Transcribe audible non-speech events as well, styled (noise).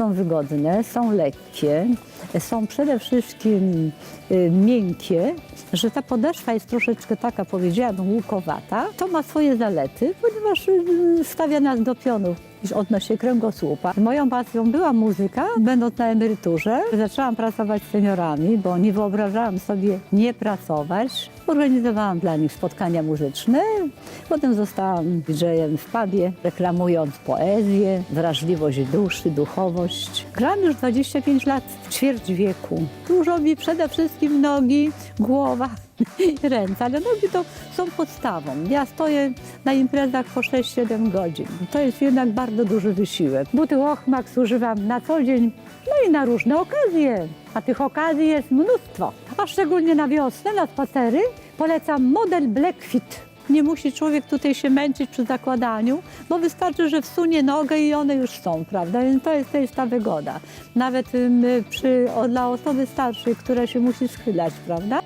Są wygodne, są lekkie, są przede wszystkim y, miękkie, że ta podeszwa jest troszeczkę taka, powiedziałabym, łukowata. To ma swoje zalety, ponieważ y, stawia nas do pionu odnośnie kręgosłupa. Moją pasją była muzyka. Będąc na emeryturze, zaczęłam pracować z seniorami, bo nie wyobrażałam sobie nie pracować. Organizowałam dla nich spotkania muzyczne. Potem zostałam DJ-em w pubie, reklamując poezję, wrażliwość duszy, duchowość. Gram już 25 lat, ćwierć wieku. Dużo mi przede wszystkim nogi, głowa (laughs) ręce, ale nogi to są podstawą. Ja stoję na imprezach po 6-7 godzin. To jest jednak bardzo duży wysiłek. Buty Ochmax używam na co dzień, no i na różne okazje. A tych okazji jest mnóstwo. A szczególnie na wiosnę, na spacery, polecam model Black Fit. Nie musi człowiek tutaj się męczyć przy zakładaniu, bo wystarczy, że wsunie nogę i one już są, prawda? Więc to jest, to jest ta wygoda. Nawet przy, o, dla osoby starszej, która się musi schylać, prawda?